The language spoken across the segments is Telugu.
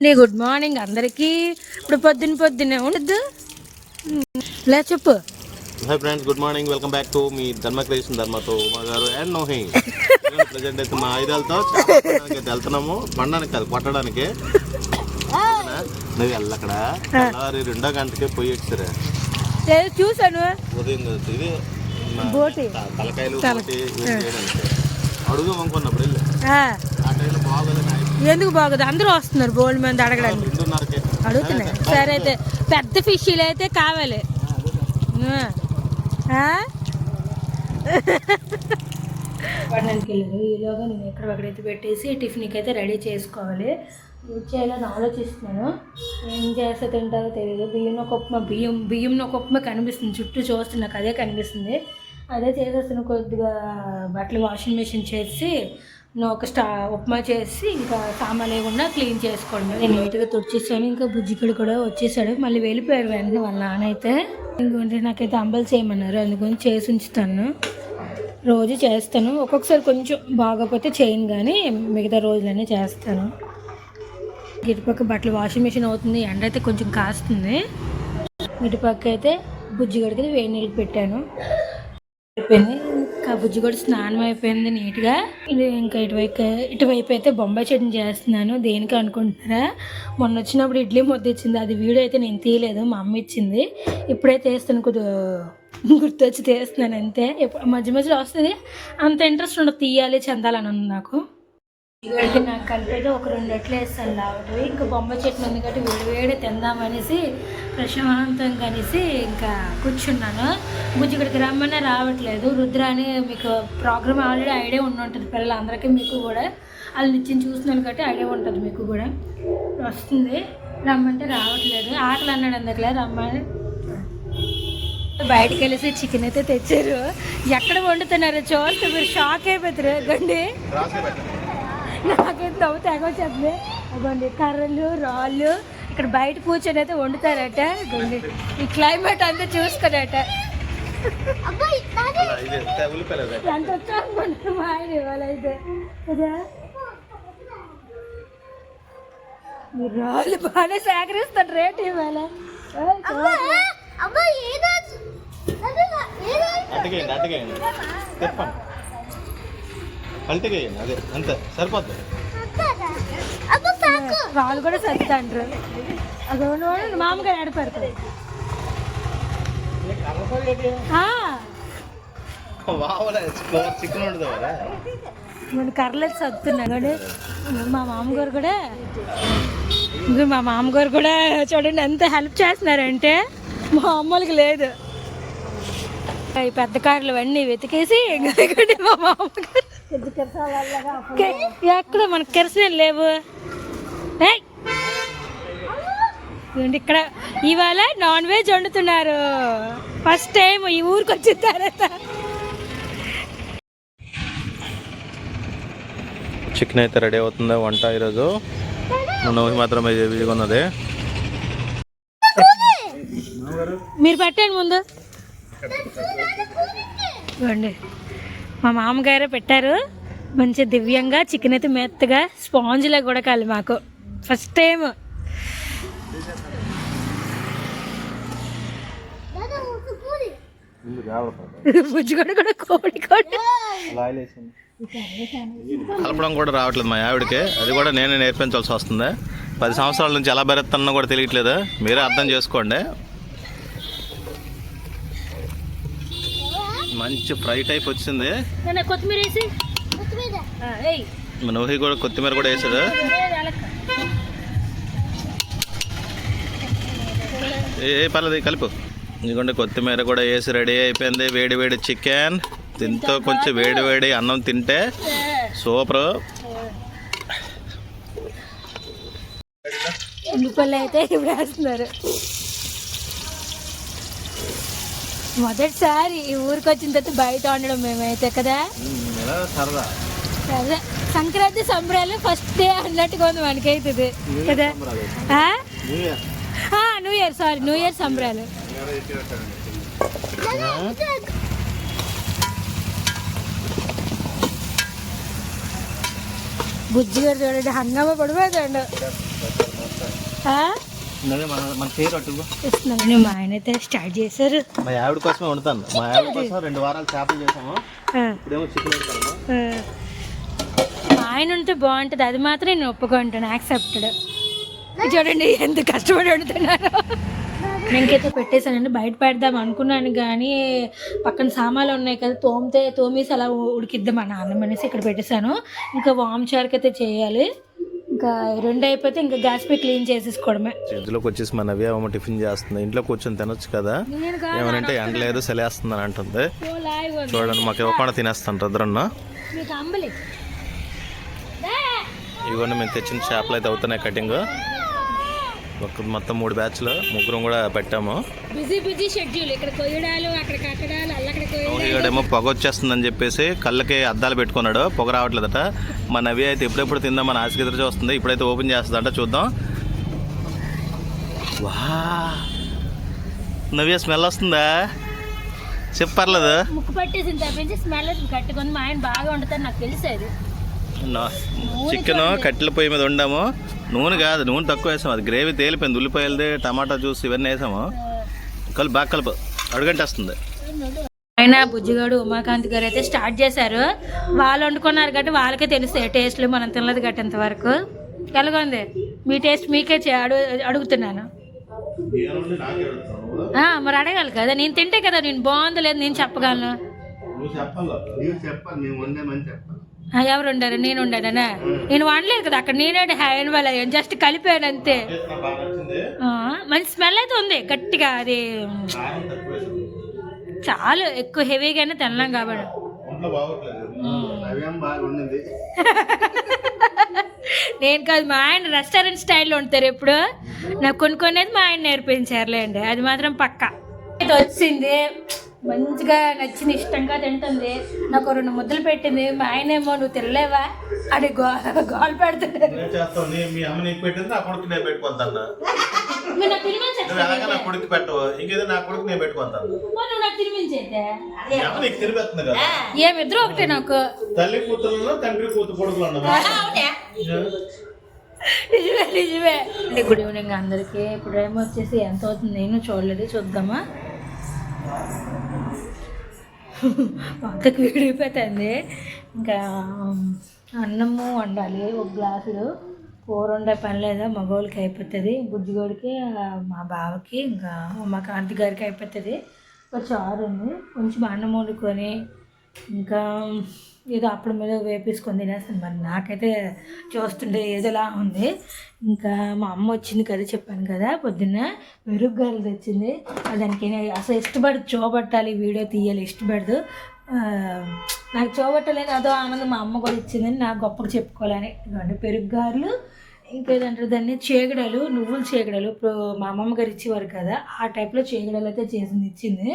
నీ గుడ్ మార్నింగ్ అందరికీ. ఇప్పుడు పొద్దున్న పొద్దున్నే ఉండద్దు లే చెప్పు. Hi friends good morning welcome back to me Dharma creation ధర్మతో మా గారు అండ్ నోహి ప్రజెంట్ అయితే మా అయితే వెళ్తున్నాము. పండడానికి కాదు కొట్టడానికి. నువ్వు వెళ్ళక్కడ రెండో గంటకే పోయి వచ్చారా. లేదు చూసాను ఉదయం ఇది తలకాయలు అడుగు అనుకున్నప్పుడు వెళ్ళి. ఆ, టైంలో ఎందుకు బాగోదు? అందరూ వస్తున్నారు బోల్డ్ మంది అడగడానికి. అడుగుతున్నాయి. సరే అయితే పెద్ద ఫిష్లు అయితే కావాలి? పట్టణానికి వెళ్ళారు ఈలోగా నేను ఎక్కడెక్కడైతే పెట్టేసి టిఫిన్కి అయితే రెడీ చేసుకోవాలి. ఏం చేయాలని ఆలోచిస్తున్నాను. ఏం చేస్తే తింటారో తెలియదు బియ్యం ఒక ఉప్మా బియ్యం బియ్యం ఒక ఉప్మా కనిపిస్తుంది. చుట్టూ చూస్తే నాకు అదే కనిపిస్తుంది. అదే చేసేస్తాను కొద్దిగా బట్టలు వాషింగ్ మెషిన్ చేసి ఒక స్టా ఉప్మా చేసి ఇంకా సామాన్ లేకుండా క్లీన్ చేసుకోండి. నేను నీట్గా తుడిచేసాను ఇంకా బుజ్జికుడు కూడా వచ్చేసాడు. మళ్ళీ వెళ్ళిపోయారు వెంటనే వాళ్ళ నాన్న అయితే. ఇంకొంటే నాకైతే అంబలు చేయమన్నారు అందుకని చేసి ఉంచుతాను. రోజు చేస్తాను. ఒక్కొక్కసారి కొంచెం బాగోకపోతే చేయను కానీ మిగతా రోజులన్నీ చేస్తాను. ఇటుపక్క బట్టలు వాషింగ్ మిషన్ అవుతుంది ఎండ అయితే కొంచెం కాస్తుంది. ఇటుపక్క అయితే బుజ్జిగడికి వేడి నీళ్ళు పెట్టాను. అయిపోయింది. ఇంకా బుజ్జి కూడా స్నానం అయిపోయింది నీట్గా. ఇది ఇంకా ఇటువైపు ఇటువైపు అయితే బొంబాయి చట్నీ చేస్తున్నాను. దేనికి అనుకుంటున్నారా? మొన్న వచ్చినప్పుడు ఇడ్లీ ముద్ద ఇచ్చింది. అది వీడియో అయితే నేను తీయలేదు. మా అమ్మ ఇచ్చింది. ఇప్పుడైతే వేస్తాను కొద్దిగా గుర్తొచ్చి తీస్తున్నాను. అంతే. మధ్య మధ్యలో వస్తుంది. అంత ఇంట్రెస్ట్ ఉండదు. తీయాలి చెందాలని ఉంది నాకు. ఇక్కడికి నాకు కలిపేది ఒక రెండు అట్లు వేస్తాను లావుడు. ఇంకా బొమ్మ చెట్టు ఉంది కాబట్టి వేడి వేడి తిందామనేసి ప్రశాంతం కనేసి ఇంకా కూర్చున్నాను. బుజ్జి ఇక్కడికి రమ్మనే రావట్లేదు. రుద్ర అని మీకు ప్రోగ్రామ్ ఆల్రెడీ ఐడియా ఉండి ఉంటుంది. పిల్లలందరికీ మీకు కూడా. వాళ్ళు నిత్యం చూస్తున్నాను కాబట్టి ఐడియా ఉంటుంది మీకు కూడా. వస్తుంది. రమ్మంటే రావట్లేదు. ఆకలి అన్నాడు అందుకలే రమ్మని బయటకు వెళ్ళేసి చికెన్ అయితే తెచ్చారు. ఎక్కడ వండుతున్నారు? చూస్తే మీరు షాక్ అయిపోతారు. గండి నాకైతే నవ్వు తెగ వచ్చేస్తుంది అవ్వండి కర్రలు రాళ్ళు ఇక్కడ బయట కూర్చొని అయితే వండుతారట. ఈ క్లైమేట్ అంతా ఉల్లిపాయలు ఎంత వచ్చాను మా ఆయన ఇవాళ అయితే. కదా? రాళ్ళు బాగానే సేకరిస్తారు రేట్ ఇవాళ. అట్టగేయండి అట్టగేయండి చెప్పండి అల్టగేయండి అదే అంతే సరిపోద్ది. రాళ్ళు కూడా సర్దుతాండ్రు. అది మామగారు వావలే చికెన్ ఉండదు కదా. మన కర్రలు సర్దుతున్నా కానీ మా మామగారు కూడా మా మామగారు కూడా చూడండి ఎంత హెల్ప్ చేస్తున్నారంటే మా అమ్మలకి లేదు. ఈ పెద్ద కార్లు అన్నీ వెతికేసి మా మామగారు ఎక్కడ మనకు కెరసిన లేవు? ఇక్కడ? ఇవాళ నాన్ వెజ్ వండుతున్నారు. ఫస్ట్ టైం ఈ ఊరికి వచ్చిన తర్వాత. చికెన్ అయితే రెడీ అవుతుంది వంట ఈరోజు. నోహి మాత్రమే విడిగా ఉన్నది మీరు పెట్టండి ముందు. ఇవ్వండి. మా మామగారే పెట్టారు. మంచి దివ్యంగా చికెన్ అయితే మెత్తగా స్పాంజ్లా కూడా కాలి మాకు. ఫస్ట్ టైం కూడా కూడా కోడి కోడి. కలపడం కూడా రావట్లేదు మా ఆవిడకి. అది కూడా నేనే నేర్పించాల్సి వస్తుంది. పది సంవత్సరాల నుంచి ఎలా బెరెత్తన్నా కూడా తెలియట్లేదు. మీరే అర్థం చేసుకోండి. మంచి ఫ్రై టైప్ వచ్చింది. కొత్తిమీర వేసి. ఆ, ఏయ్. మా నోహి కూడా కొత్తిమీర కూడా వేసాడు. ఏ పర్లేదు కలుపు. ఇదిగోండి కొత్తిమీర కూడా వేసి రెడీ అయిపోయింది. వేడి వేడి చికెన్. దీంతో కొంచెం వేడి వేడి అన్నం తింటే సూపర్. ఉల్లిపల్లి అయితే ఇప్పుడు వేస్తున్నారు. మొదటిసారి ఈ ఊరికి వచ్చిన తర్వాత బయట వండడం మేమైతే కదా? అదే సంక్రాంతి సంబరాలు ఫస్ట్ డే అన్నట్టుగా ఉంది మనకైతే ఇది కదా? New year sorry new year సంబరాలు. బుజ్జి గారు చూడండి హంగామా పడిపోతాడు ఇస్తున్నాను. మా ఆయన అయితే స్టార్ట్ చేశారు. మా ఆవిడ కోసమే వండుతాను. మా ఆవిడ కోసం రెండు వారాలు చేపలు చేసాము ఆ, ఇప్పుడేమో చికెన్ వండుతాము ఆ. మా ఆయన ఉంటే బాగుంటుంది. అది మాత్రం నేను ఒప్పుకుంటాను. యాక్సెప్టెడ్ చూడండి ఎంత కష్టపడి వండుతున్నారు నేనకైతే పెట్టేశానండి. బయట పెడదాం అనుకున్నాను కానీ పక్కన సామాన్లు ఉన్నాయి కదా తోమితే తోమేసి అలా ఉడికిద్దాం అన్న అన్నం అనేసి ఇక్కడ పెట్టేశాను. ఇంకా వామ్ చారుకి అయితే చేయాలి. ఇంకా రెండు అయిపోతే ఇంకా గ్యాస్ పై క్లీన్ చేసేసుకోవడమే. ఇంట్లోకి వచ్చేసి మా నవ్య అమ్మ టిఫిన్ చేస్తుంది. ఇంట్లో కూర్చొని తినొచ్చు కదా. ఏమనంటే ఎండ లేదు సెలేస్తుంది అని అంటుంది. చూడండి మాకు ఇవ్వకుండా తినేస్తాను అంబలి. ఇవన్నీ మేము తెచ్చిన చేపలు అయితే అవుతున్నాయి కటింగ్. మొత్తం మూడు బ్యాచ్లు. ముగ్గురం కూడా పెట్టాము. Busy busy schedule. ఇక్కడ కొయ్యడాలు అక్కడ కట్టడాలు ఇక్కడేమో పొగ వచ్చేస్తుందని చెప్పేసి కళ్ళకి అద్దాలు పెట్టుకున్నాడు. పొగ రావట్లేదట. మా నవ్య అయితే ఎప్పుడెప్పుడు తిందాం మన ఆశకి ఎదురు చూస్తుంది. ఇప్పుడైతే ఓపెన్ చేస్తుందంట చూద్దాం. వా! నవ్య స్మెల్ వస్తుందా? చెప్పు పర్లేదు. ముక్కు తప్పించి స్మెల్ కట్టుకొని మా ఆయన బాగా వండుతారు నాకు తెలిసేది చికెన్ కట్టెల పొయ్యి మీద వండాము. నూనె కాదు నూనె తక్కువ వేసాము అది గ్రేవీ తేలిపోయింది. ఉల్లిపాయలది టమాటా జ్యూస్ ఇవన్నీ వేసాము. కలుపు బాగా కలుపు. అడుగంటేస్తుంది. ఆయన బుజ్జిగాడు ఉమాకాంత్ గారు అయితే స్టార్ట్ చేశారు. వాళ్ళు వండుకున్నారు కాబట్టి వాళ్ళకే తెలుస్తాయి టేస్ట్లు మనం తినలేదు గట్టి ఇంతవరకు. ఎలాగుంది మీ టేస్ట్ మీకే చే- అడు అడుగుతున్నాను. ఆ, మరి అడగాలి కదా. నేను తింటే కదా నేను బాగుంది లేదు నేను చెప్పగలను. ఎవరు ఉండారు? నేను ఉండానా నేను వండలేదు కదా అక్కడ నేనే హ్యాండ్ వాళ్ళ జస్ట్ కలిపాను అంతే. మంచి స్మెల్ అయితే ఉంది. గట్టిగా అది చాలు. ఎక్కువ హెవీగానే తినలేం కాబట్టి. నేను కాదు మా ఆయన రెస్టారెంట్ స్టైల్లో ఉంటారు ఎప్పుడు. నాకు కొన్ని కొనేది మా ఆయన నేర్పించారులేండి అది మాత్రం పక్క. ఇది వచ్చింది. మంచిగా నచ్చిన ఇష్టంగా తింటుంది. నాకు రెండు ముద్దలు పెట్టింది. మా ఆయన ఏమో నువ్వు తినలేవా? అని గో గోల్ పెట్టవు? ఇంకేదో నా కొడుకు నేను పెట్టుకుంటాను ఏమిద్దరు ఒకటే నాకు? తల్లి కూతురులో తండ్రి కూతురు కొడుకులు నిజమే నిజమే. గుడ్ ఈవినింగ్ అందరికీ. ఇప్పుడు ఏమో వచ్చేసి ఎంత అవుతుంది? నేను చూడలేదు చూద్దామా? వంటకు విడిపోతుంది ఇంకా అన్నము వండాలి. ఒక గ్లాసులు కూర వండే పని లేదా? మగవాళ్ళకి అయిపోతుంది. బుజ్జిగోడికి మా బావకి ఇంకా మా కాంతి గారికి అయిపోతుంది. ఒక చారు ఉంది. కొంచెం అన్నం వండుకొని ఇంకా ఏదో అప్పుడు మీద వేపేసుకొని తినేస్తాను. మరి నాకైతే చూస్తుంటే ఏదోలా ఉంది. ఇంకా మా అమ్మ వచ్చింది కదా చెప్పాను కదా పొద్దున్న మెరుగ్గాలు తెచ్చింది. దానికి అసలు ఇష్టపడి చూపట్టాలి వీడియో తీయాలి ఇష్టపడదు. నాకు చూపట్టలేదు అదో ఆనందం మా అమ్మ కూడా ఇచ్చిందని నాకు గొప్పగా చెప్పుకోవాలని. ఇదిగోండి పెరుగ్గారులు ఇంకేదంటారు? దాన్ని చేగడలు నువ్వులు చేగడలు. ఇప్పుడు మా అమ్మమ్మ గారు ఇచ్చేవారు కదా ఆ టైప్లో చేగడలు అయితే చేసింది ఇచ్చింది.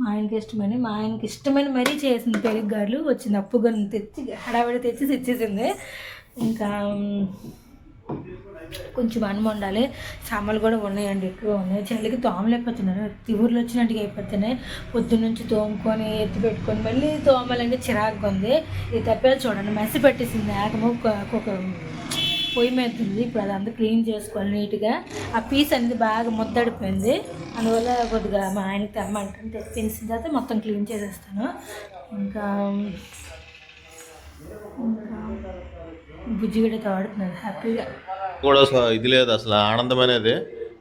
మా ఆయనకి ఇష్టమని మా ఆయనకి ఇష్టమని మరీ చేసింది పెరుగ్గారులు వచ్చింది అప్పుగా తెచ్చి హడావిడి తెచ్చి ఇచ్చేసింది ఇంకా కొంచెం అన్నం ఉండాలి సామాన్లు కూడా ఉన్నాయండి ఎక్కువ ఉన్నాయి. చలికి తోమలేకపోతున్నారు తివుర్లు వచ్చినట్టుగా అయిపోతున్నాయి. పొద్దున్న నుంచి తోముకొని ఎత్తి పెట్టుకొని మళ్ళీ తోమాలంటే చిరాకుగా ఉంది. ఇది తప్పేది చూడండి మెస్సి పెట్టేసింది ఆగము ఒక పొయ్యి మీద ఉంది ఇప్పుడు అదంతా క్లీన్ చేసుకోవాలి నీట్గా ఆ పీస్ అనేది బాగా ముద్దడిపోయింది. అందువల్ల కొద్దిగా మా ఆయనకి తెమ్మంటాను. తెప్పించిన తర్వాత మొత్తం క్లీన్ చేసేస్తాను. ఇంకా ఇంకా బుజ్జిగడ్డ తాడుతున్నారు హ్యాపీగా. కూడా అసలు ఇది లేదు అసలు ఆనందం అనేది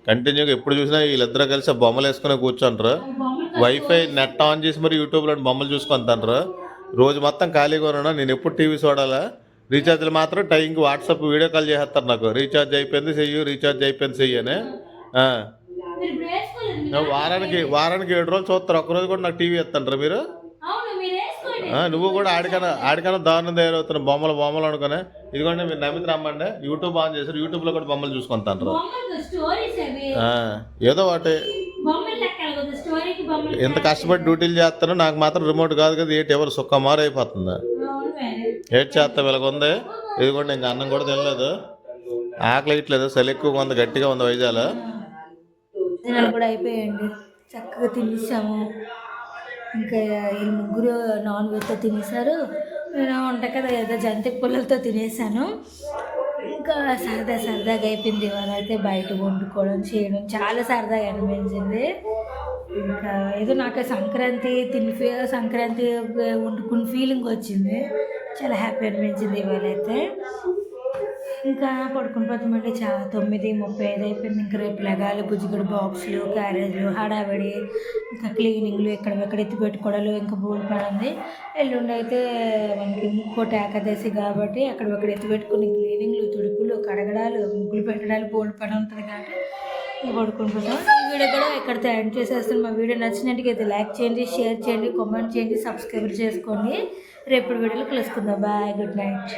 కంటిన్యూగా ఎప్పుడు చూసినా వీళ్ళిద్దరూ కలిసి బొమ్మలు వేసుకుని కూర్చుంటారు. వైఫై నెట్ ఆన్ చేసి మరి యూట్యూబ్లో బొమ్మలు చూసుకుంటారు రోజు మొత్తం ఖాళీగా ఉన్నా నేను ఎప్పుడు టీవీ చూడాలా? రీఛార్జ్లు మాత్రం టైంకి వాట్సాప్ వీడియో కాల్ చేస్తారు నాకు. రీఛార్జ్ అయిపోయింది చెయ్యి రీఛార్జ్ అయిపోయింది చెయ్యి అని. వారానికి వారానికి ఏడు రోజులు చూస్తారు ఒక్కరోజు కూడా నాకు టీవీ ఇస్తాంటారు మీరు? నువ్వు కూడా ఆడికన్నా ఆడికన్నా దారుణం తయారవుతున్నావు బొమ్మలు బొమ్మలు అనుకునే. ఇదిగోండి మీరు నమ్మితే రమ్మండి. యూట్యూబ్ ఆన్ చేశారు యూట్యూబ్లో కూడా బొమ్మలు చూసుకుంటారు ఆ, ఏదో ఒకటి. ఎంత కష్టపడి డ్యూటీలు చేస్తానో నాకు మాత్రం రిమోట్ కాదు కదా ఏంటి ఎవరు సుఖమారు అయిపోతుంది ఏడ్ మేడం. ఏటి చేస్తా ఉంది ఇదిగోండి ఇంకా అన్నం కూడా తినలేదు. ఆకలి ఇట్లేదు. చలి ఎక్కువగా ఉంది గట్టిగా ఉంది వైజాగ్. భోజనాలు కూడా అయిపోయాయండి చక్కగా తినేసాము. ఇంకా ఈ ముగ్గురు నాన్ వెజ్తో తినేసారు నేను వంట కదా ఏదో జంతిక పుల్లలతో తినేసాను ఇంకా సరదా సరదాగా అయిపోయింది. ఇవాళ అయితే బయట వండుకోవడం చేయడం చాలా సరదాగా అనిపించింది. ఇంకా ఏదో నాకు సంక్రాంతి తిని ఫీ- సంక్రాంతి వండుకున్న ఫీలింగ్ వచ్చింది. చాలా హ్యాపీ అనిపించింది ఇవాళ అయితే ఇంకా పడుకుని పోతామండి చాలా తొమ్మిది ముప్పై ఐదు అయిపోయింది. ఇంకా రేపు లగాలు బుజ్జిగడు బాక్సులు క్యారేజ్లు హడావిడి ఇంకా క్లీనింగ్లు ఎక్కడ ఎత్తి పెట్టుకోవడాలు ఇంకా బోల్ పడింది ఉంది ఎల్లుండి అయితే మనకి ఇంకోటి ఏకాదశి కాబట్టి అక్కడ ఎత్తి పెట్టుకుని క్లీనింగ్లు తుడుపులు కడగడాలు ముగ్గులు పెట్టడాలు బోల్ పని ఉంటుంది కాబట్టి పడుకుంటున్నాం. ఈ వీడియో కూడా ఎక్కడితో ఎండ్ చేసేస్తాను మా వీడియో నచ్చినట్టుగా లైక్ చేయండి షేర్ చేయండి కామెంట్ చేయండి సబ్స్క్రైబ్ చేసుకోండి. రేపు వీడియోలో కలుసుకుందాం. Bye good night.